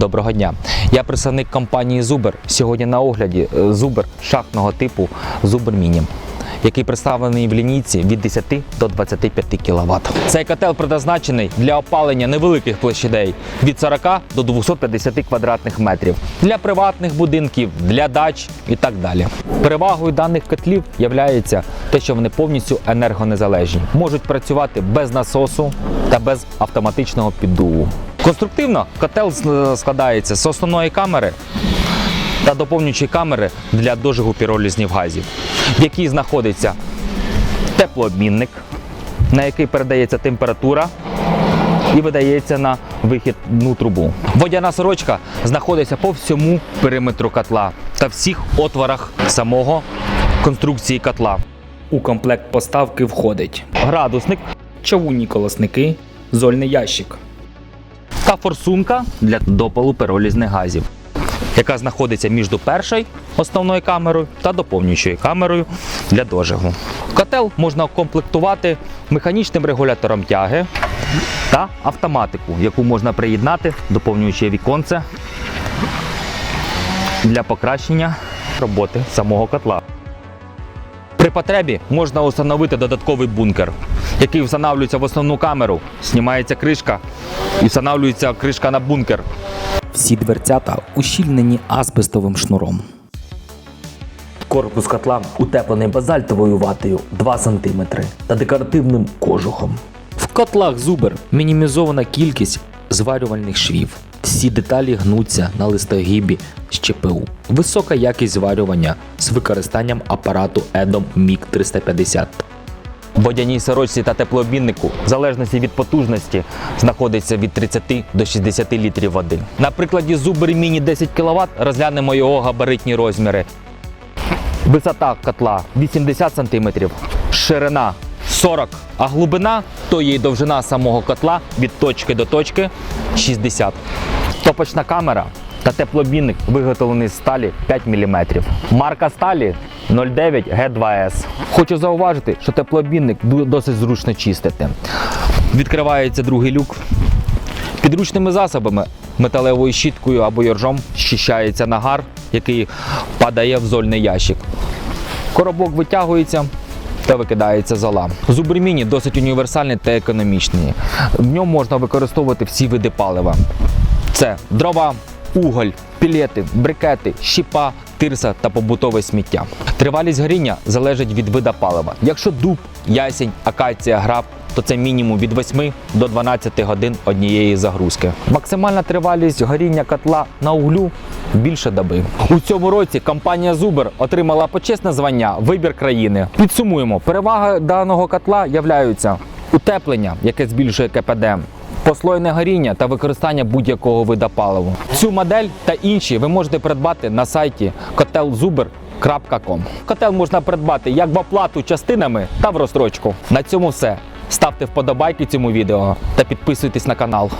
Доброго дня. Я представник компанії Зубер. Сьогодні на огляді е, Зубер шахтного типу Зубер Міні, який представлений в лінійці від 10 до 25 кВт. Цей котел предназначений для опалення невеликих площадей від 40 до 250 квадратних метрів для приватних будинків, для дач і так далі. Перевагою даних котлів є те, що вони повністю енергонезалежні, можуть працювати без насосу та без автоматичного піддуву. Конструктивно котел складається з основної камери та доповнюючої камери для дожигу піролізнів газів, в якій знаходиться теплообмінник, на який передається температура і видається на вихідну трубу. Водяна сорочка знаходиться по всьому периметру котла та всіх отворах самого конструкції котла. У комплект поставки входить градусник, чавунні колосники, зольний ящик. Та форсунка для допалу пиролізних газів, яка знаходиться між першою основною камерою та доповнюючою камерою для дожигу. Котел можна укомплектувати механічним регулятором тяги та автоматику, яку можна приєднати, доповнюючи віконце для покращення роботи самого котла. При потребі можна установити додатковий бункер, який встановлюється в основну камеру, знімається кришка встановлюється кришка на бункер. Всі дверцята ущільнені асбестовим шнуром. Корпус котла утеплений базальтовою ватою 2 см та декоративним кожухом. В котлах Зубер мінімізована кількість зварювальних швів. Всі деталі гнуться на листогібі з ЧПУ. Висока якість зварювання з використанням апарату EDOM MIG 350. Водяній сорочці та теплообміннику, в залежності від потужності, знаходиться від 30 до 60 літрів води. На прикладі Zuber Mini 10 кВт розглянемо його габаритні розміри. Висота котла 80 см, ширина 40 а глибина, то є довжина самого котла від точки до точки 60. Топочна камера та теплообмінник виготовлений з сталі 5 мм. Марка сталі 09 G2S. Хочу зауважити, що теплообмінник досить зручно чистити. Відкривається другий люк. Підручними засобами, металевою щіткою або йоржом щищається нагар, який падає в зольний ящик. Коробок витягується та викидається зола. Зубр міні досить універсальний та економічний. В ньому можна використовувати всі види палива. Це дрова, уголь, пілети, брикети, щіпа, тирса та побутове сміття. Тривалість горіння залежить від вида палива. Якщо дуб, ясень, акація, граб, то це мінімум від 8 до 12 годин однієї загрузки. Максимальна тривалість горіння котла на углю більше доби. У цьому році компанія Зубер отримала почесне звання Вибір країни. Підсумуємо, переваги даного котла являються утеплення, яке збільшує КПД. Послойне горіння та використання будь-якого вида паливу. Цю модель та інші ви можете придбати на сайті kotelzuber.com. Котел можна придбати як в оплату частинами та в розстрочку. На цьому все. Ставте вподобайки цьому відео та підписуйтесь на канал.